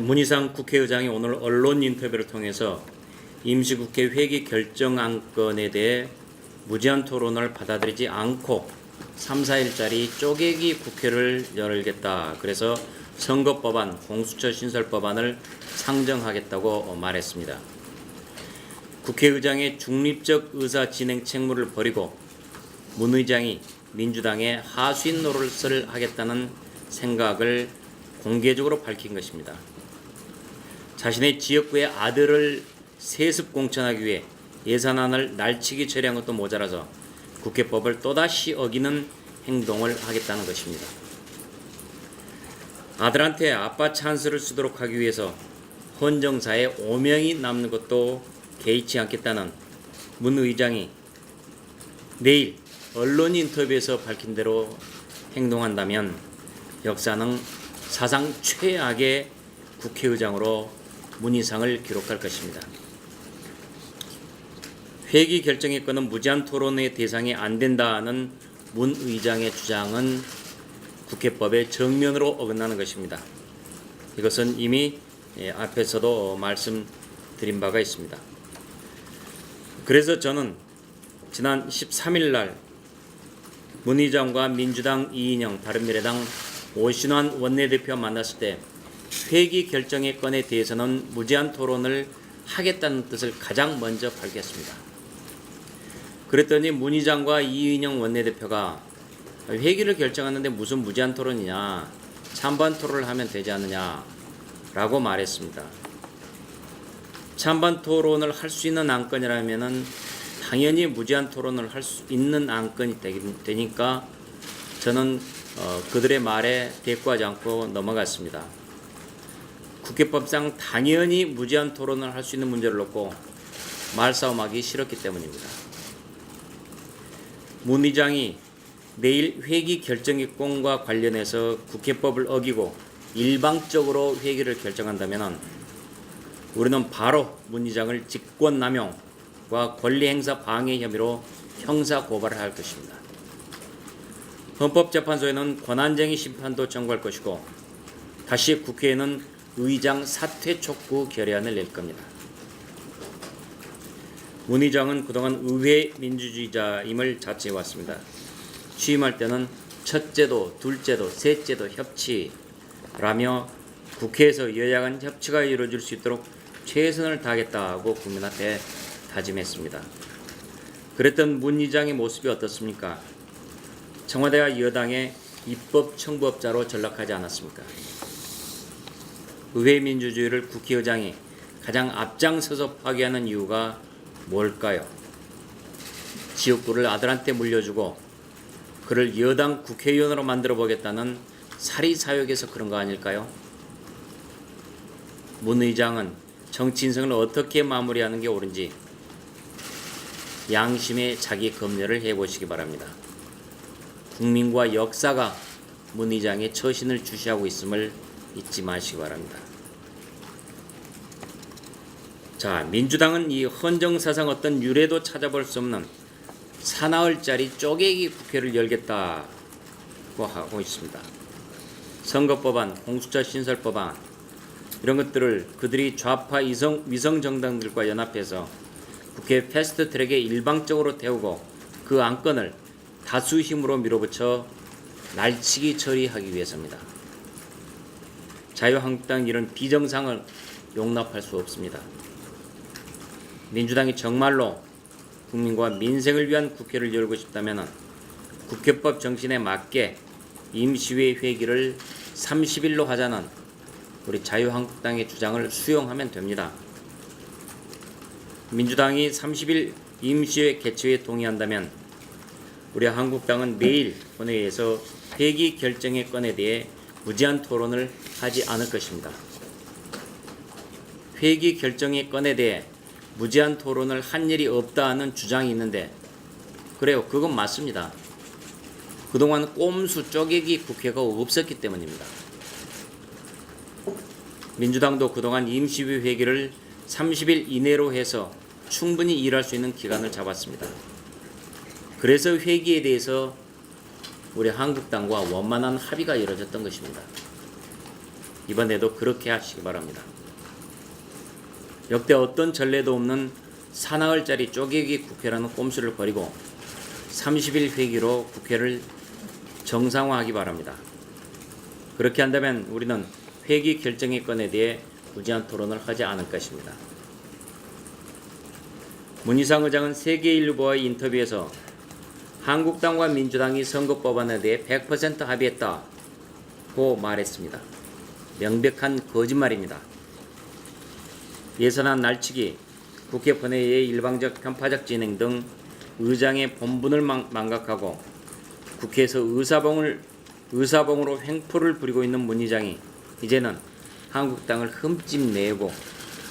문희상 국회의장이 오늘 언론 인터뷰를 통해서 임시국회 회기 결정 안건에 대해 무제한 토론을 받아들이지 않고 3, 4일짜리 쪼개기 국회를 열겠다. 그래서 선거법안, 공수처 신설법안을 상정하겠다고 말했습니다. 국회의장의 중립적 의사 진행 책무를 버리고 문 의장이 민주당의 하수인 노릇을 하겠다는 생각을 공개적으로 밝힌 것입니다. 자신의 지역구의 아들을 세습 공천하기 위해 예산안을 날치기 처리한 것도 모자라서 국회법을 또다시 어기는 행동을 하겠다는 것입니다. 아들한테 아빠 찬스를 쓰도록 하기 위해서 헌정사에 오명이 남는 것도 개의치 않겠다는 문 의장이 내일 언론 인터뷰에서 밝힌 대로 행동한다면 역사는 사상 최악의 국회의장으로 문희상을 기록할 것입니다. 회기 결정의 건은 무제한 토론의 대상이 안 된다는 문 의장의 주장은 국회법의 정면으로 어긋나는 것입니다. 이것은 이미 예, 앞에서도 말씀드린 바가 있습니다. 그래서 저는 지난 13일 날 문의장과 민주당 이인영, 바른미래당 오신환 원내대표 만났을 때 회기 결정의 건에 대해서는 무제한 토론을 하겠다는 뜻을 가장 먼저 밝혔습니다. 그랬더니 문의장과 이인영 원내대표가 회기를 결정하는데 무슨 무제한 토론이냐 찬반 토론을 하면 되지 않느냐라고 말했습니다. 찬반 토론을 할 수 있는 안건이라면은 당연히 무제한 토론을 할 수 있는 안건이 되니까 저는 어, 그들의 말에 대꾸하지 않고 넘어갔습니다. 국회법상 당연히 무제한 토론을 할 수 있는 문제를 놓고 말싸움하기 싫었기 때문입니다. 문 의장이 내일 회기 결정권과 관련해서 국회법을 어기고 일방적으로 회기를 결정한다면 우리는 바로 문 의장을 직권남용과 권리행사 방해 혐의로 형사 고발을 할 것입니다. 헌법재판소에는 권한쟁의 심판도 청구할 것이고 다시 국회에는 의장 사퇴 촉구 결의안을 낼 겁니다. 문 의장은 그동안 의회 민주주의자임을 자처해 왔습니다. 취임할 때는 첫째도, 둘째도, 셋째도 협치라며 국회에서 여야 간 협치가 이루어질 수 있도록 최선을 다하겠다고 국민 앞에 다짐했습니다. 그랬던 문 의장의 모습이 어떻습니까? 청와대와 여당의 입법 청부업자로 전락하지 않았습니까? 의회 민주주의를 국회의장이 가장 앞장서서 파괴하는 이유가 뭘까요? 지역구를 아들한테 물려주고 그를 여당 국회의원으로 만들어 보겠다는 사리사욕에서 그런 거 아닐까요? 문 의장은 정치 인생을 어떻게 마무리하는 게 옳은지 양심의 자기 검열을 해보시기 바랍니다. 국민과 역사가 문 의장의 처신을 주시하고 있음을 잊지 마시기 바랍니다. 자, 민주당은 이 헌정사상 어떤 유례도 찾아볼 수 없는 사나흘짜리 쪼개기 국회를 열겠다고 하고 있습니다. 선거법안, 공수처 신설법안 이런 것들을 그들이 좌파 이성, 위성 정당들과 연합해서 국회 패스트 트랙에 일방적으로 태우고 그 안건을 다수 힘으로 밀어붙여 날치기 처리하기 위해서입니다. 자유한국당 이런 비정상을 용납할 수 없습니다. 민주당이 정말로 국민과 민생을 위한 국회를 열고 싶다면 국회법 정신에 맞게 임시회 회기를 30일로 하자는 우리 자유한국당의 주장을 수용하면 됩니다. 민주당이 30일 임시회 개최에 동의한다면 우리 한국당은 내일 본회의에서 회기 결정의 건에 대해 무제한 토론을 하지 않을 것입니다. 회기 결정의 건에 대해 무제한 토론을 한 일이 없다는 주장이 있는데 그래요. 그건 맞습니다. 그동안 꼼수 쪼개기 국회가 없었기 때문입니다. 민주당도 그동안 임시회 회기를 30일 이내로 해서 충분히 일할 수 있는 기간을 잡았습니다. 그래서 회기에 대해서 우리 한국당과 원만한 합의가 이루어졌던 것입니다. 이번에도 그렇게 하시기 바랍니다. 역대 어떤 전례도 없는 사나흘짜리 쪼개기 국회라는 꼼수를 버리고 30일 회기로 국회를 정상화하기 바랍니다. 그렇게 한다면 우리는 회기 결정의 건에 대해 무제한 토론을 하지 않을 것입니다. 문희상 의장은 세계일보와의 인터뷰에서 한국당과 민주당이 선거법안에 대해 100% 합의했다고 말했습니다. 명백한 거짓말입니다. 예산안 날치기, 국회 본회의의 일방적 편파적 진행 등 의장의 본분을 망- 망각하고 국회에서 의사봉을 의사봉으로 횡포를 부리고 있는 문 의장이 이제는 한국당을 흠집 내고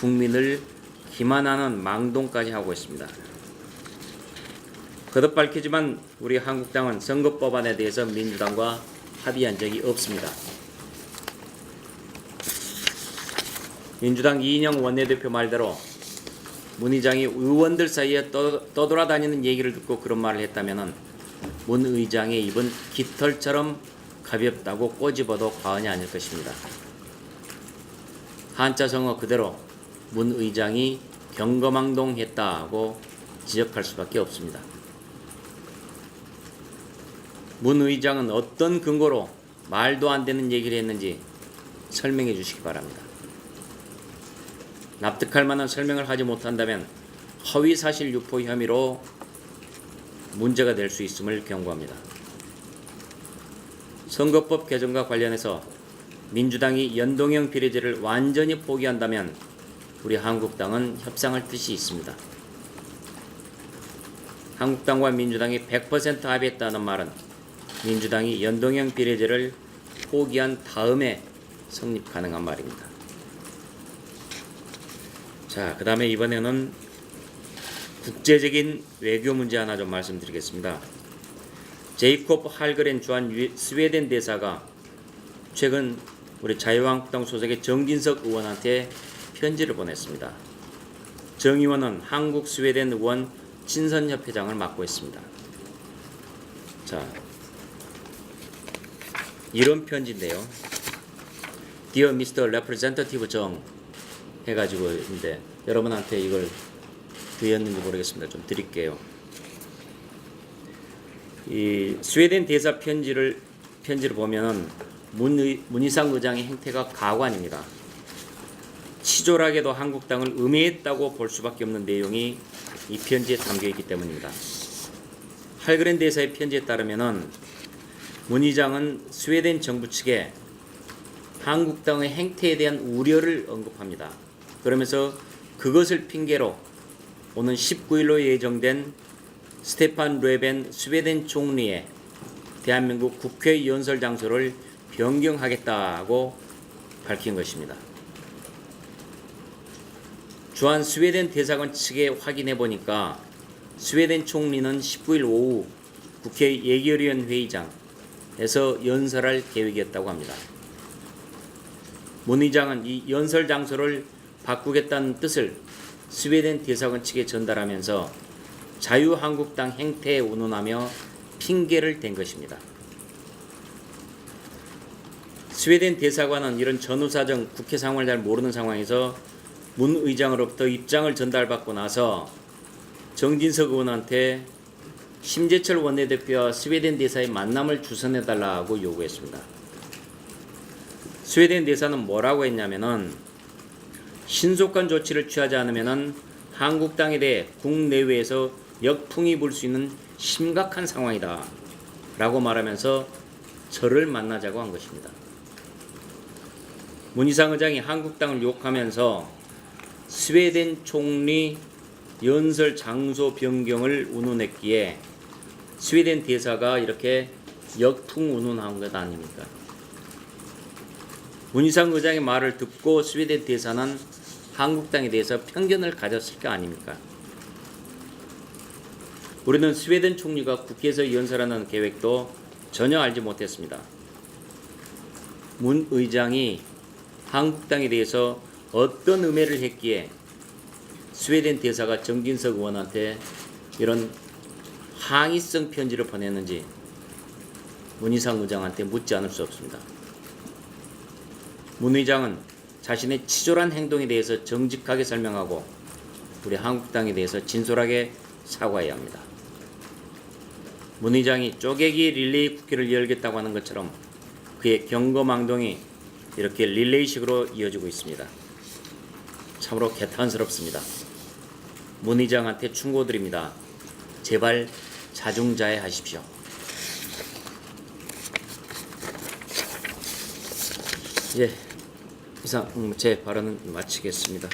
국민을 기만하는 망동까지 하고 있습니다. 거듭 밝히지만 우리 한국당은 선거법안에 대해서 민주당과 합의한 적이 없습니다. 민주당 이인영 원내대표 말대로 문 의장이 의원들 사이에 떠, 떠돌아다니는 얘기를 듣고 그런 말을 했다면은 문 의장의 입은 깃털처럼 가볍다고 꼬집어도 과언이 아닐 것입니다. 한자 성어 그대로 문 의장이 경거망동했다고 지적할 수밖에 없습니다. 문 의장은 어떤 근거로 말도 안 되는 얘기를 했는지 설명해 주시기 바랍니다. 납득할 만한 설명을 하지 못한다면 허위 사실 유포 혐의로 문제가 될 수 있음을 경고합니다. 선거법 개정과 관련해서 민주당이 연동형 비례제를 완전히 포기한다면 우리 한국당은 협상할 뜻이 있습니다. 한국당과 민주당이 100% 합의했다는 말은 민주당이 연동형 비례제를 포기한 다음에 성립 가능한 말입니다. 자, 그 다음에 이번에는 국제적인 외교 문제 하나 좀 말씀드리겠습니다. 제이콥 할그렌 주한 유- 스웨덴 대사가 최근 우리 자유한국당 소속의 정진석 의원한테 편지를 보냈습니다. 정 의원은 한국 스웨덴 의원 친선협회장을 맡고 있습니다. 자, 이런 편지인데요. Dear Mr. Representative 정 해가지고 있는데 여러분한테 이걸 드렸는지 모르겠습니다. 좀 드릴게요. 이 스웨덴 대사 편지를 편지를 보면은 문 문희상 의장의 행태가 가관입니다. 치졸하게도 한국당을 음해했다고 볼 수밖에 없는 내용이 이 편지에 담겨 있기 때문입니다. 할그렌 대사의 편지에 따르면은 문 의장은 스웨덴 정부 측에 한국당의 행태에 대한 우려를 언급합니다. 그러면서 그것을 핑계로 오는 19일로 예정된 스테판 레벤 스웨덴 총리의 대한민국 국회 연설 장소를 변경하겠다고 밝힌 것입니다. 주한 스웨덴 대사관 측에 확인해 보니까 스웨덴 총리는 19일 오후 국회 예결위원 회의장 에서 연설할 계획이었다고 합니다. 문 의장은 이 연설 장소를 바꾸겠다는 뜻을 스웨덴 대사관 측에 전달하면서 자유한국당 행태에 운운하며 핑계를 댄 것입니다. 스웨덴 대사관은 이런 전후 사정 국회 상황을 잘 모르는 상황에서 문 의장으로부터 입장을 전달받고 나서 정진석 의원한테 심재철 원내대표와 스웨덴 대사의 만남을 주선해 달라고 요구했습니다. 스웨덴 대사는 뭐라고 했냐면은 신속한 조치를 취하지 않으면은 한국당에 대해 국내외에서 역풍이 불 수 있는 심각한 상황이다. 라고 말하면서 저를 만나자고 한 것입니다. 문희상 의장이 한국당을 욕하면서 스웨덴 총리 연설 장소 변경을 운운했기에 스웨덴 대사가 이렇게 역풍 운운한 것 아닙니까? 문희상 의장의 말을 듣고 스웨덴 대사는 한국당에 대해서 편견을 가졌을 거 아닙니까? 우리는 스웨덴 총리가 국회에서 연설하는 계획도 전혀 알지 못했습니다. 문 의장이 한국당에 대해서 어떤 음해를 했기에 스웨덴 대사가 정진석 의원한테 이런 항의성 편지를 보냈는지 문희상 의장한테 묻지 않을 수 없습니다. 문 의장은 자신의 치졸한 행동에 대해서 정직하게 설명하고 우리 한국당에 대해서 진솔하게 사과해야 합니다. 문 의장이 쪼개기 릴레이 국회를 열겠다고 하는 것처럼 그의 경거망동이 이렇게 릴레이식으로 이어지고 있습니다. 참으로 개탄스럽습니다. 문 의장한테 충고드립니다. 제발 자중자애 하십시오. 예, 이상 음, 제 발언은 마치겠습니다.